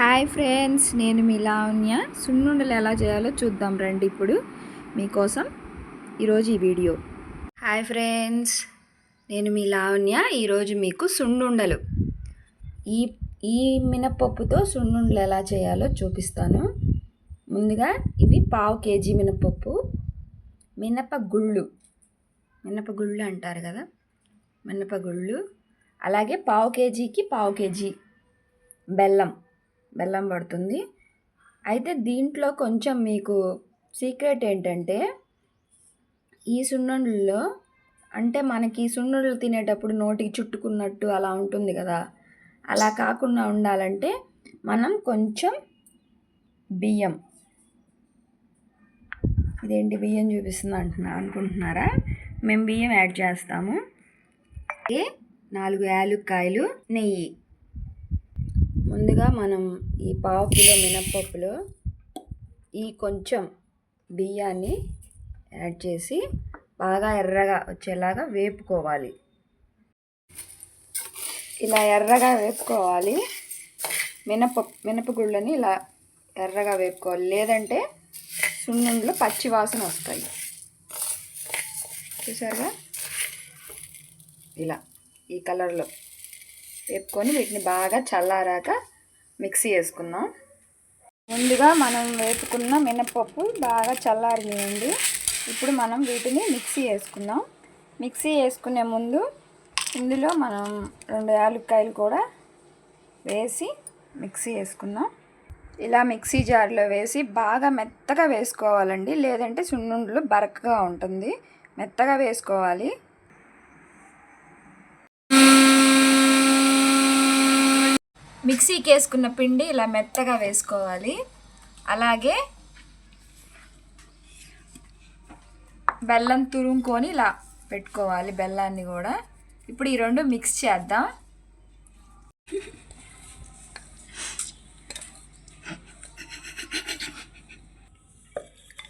Hi friends నేను మీ లావణ్య. సున్నుండలు ఎలా చేయాలో చూద్దాం రండి ఇప్పుడు మీకోసం ఈరోజు ఈ వీడియో. హాయ్ ఫ్రెండ్స్ నేను మీ లావణ్య ఈరోజు మీకు సున్నుండలు. ఈ ఈ మినపప్పుతో సున్నుండలు ఎలా చేయాలో చూపిస్తాను. ముందుగా ఇవి పావు కేజీ మినపప్పు మినపగుళ్ళు మినపగుళ్ళు అంటారు కదా మినపగుళ్ళు అలాగే పావు కేజీకి పావు కేజీ బెల్లం. బెల్లం పడుతుంది. అయితే దీంట్లో కొంచెం మీకు సీక్రెట్ ఏంటంటే ఈ సున్నుండల్లో అంటే మనకి సున్నుండలు తినేటప్పుడు నోటికి చుట్టుకున్నట్టు అలా ఉంటుంది కదా. అలా కాకుండా ఉండాలంటే మనం కొంచెం బియ్యం. ఇదేంటి బియ్యం చూపిస్తుంది అంటున్నా అనుకుంటున్నారా? మేము బియ్యం యాడ్ చేస్తాము. నాలుగు యాలుక్కాయలు నెయ్యి. ముందుగా మనం ఈ పావు కిలో మినప్పప్పులో ఈ కొంచెం బియ్యాన్ని యాడ్ చేసి బాగా ఎర్రగా వచ్చేలాగా వేపుకోవాలి. ఇలా ఎర్రగా వేపుకోవాలి. మినప మినపగుళ్ళని ఇలా ఎర్రగా వేపుకోవాలి. లేదంటే సున్నుండ్లు పచ్చి వాసన వస్తాయి. చూసారుగా? ఇలా ఈ కలర్లో. వేపుకొని వీటిని బాగా చల్లారాక మిక్సీ వేసుకుందాం. ముందుగా మనం వేపుకున్న మినపప్పు బాగా చల్లారినియండి. ఇప్పుడు మనం వీటిని మిక్సీ వేసుకుందాం. మిక్సీ వేసుకునే ముందు ఇందులో మనం రెండు యాలక్కాయలు కూడా వేసి మిక్సీ వేసుకుందాం. ఇలా మిక్సీ జార్లో వేసి బాగా మెత్తగా వేసుకోవాలండి. లేదంటే సున్నుండలు బరకగా ఉంటుంది. మెత్తగా వేసుకోవాలి. మిక్సీకి వేసుకున్న పిండి ఇలా మెత్తగా వేసుకోవాలి. అలాగే బెల్లం తురుముకొని ఇలా పెట్టుకోవాలి బెల్లాన్ని కూడా. ఇప్పుడు ఈ రెండు మిక్స్ చేద్దాం.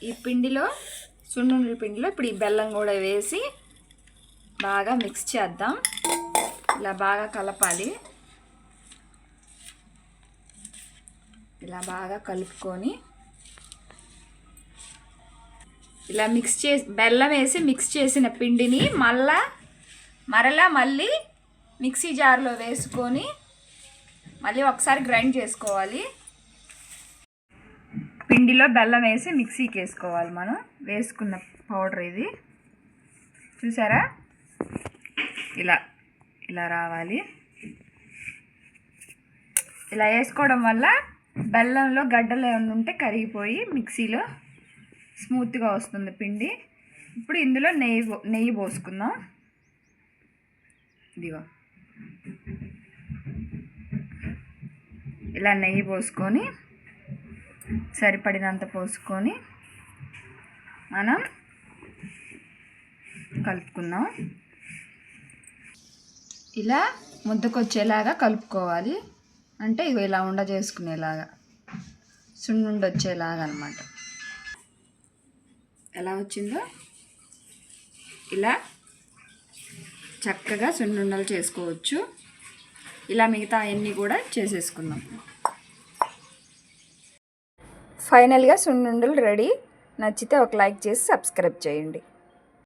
ఈ పిండిలో సున్నుండ్రి పిండిలో ఇప్పుడు ఈ బెల్లం కూడా వేసి బాగా మిక్స్ చేద్దాం. ఇలా బాగా కలపాలి. ఇలా బాగా కలుపుకొని ఇలా మిక్స్ చేసి బెల్లం వేసి మిక్స్ చేసిన పిండిని మళ్ళా మరలా మళ్ళీ మిక్సీ జార్లో వేసుకొని మళ్ళీ ఒకసారి గ్రైండ్ చేసుకోవాలి. పిండిలో బెల్లం వేసి మిక్సీకి వేసుకోవాలి మనం. వేసుకున్న పౌడర్ ఇది. చూసారా? ఇలా ఇలా రావాలి. ఇలా వేసుకోవడం వల్ల బెల్లంలో గడ్డలు ఏమైనా ఉంటే కరిగిపోయి మిక్సీలో స్మూత్గా వస్తుంది పిండి. ఇప్పుడు ఇందులో నెయ్యి నెయ్యి పోసుకుందాం. ఇదిగో. ఇలా నెయ్యి పోసుకొని సరిపడినంత పోసుకొని మనం కలుపుకుందాం. ఇలా ముద్దకొచ్చేలాగా కలుపుకోవాలి. అంటే ఇవి ఇలా ఉండ చేసుకునేలాగా. సున్నుండి వచ్చేలాగా అనమాట ఎలా వచ్చిందో? ఇలా చక్కగా సున్నుండలు చేసుకోవచ్చు. ఇలా మిగతా అన్నీ కూడా చేసేసుకుందాం. ఫైనల్గా సున్నుండలు రెడీ. నచ్చితే ఒక లైక్ చేసి సబ్స్క్రైబ్ చేయండి.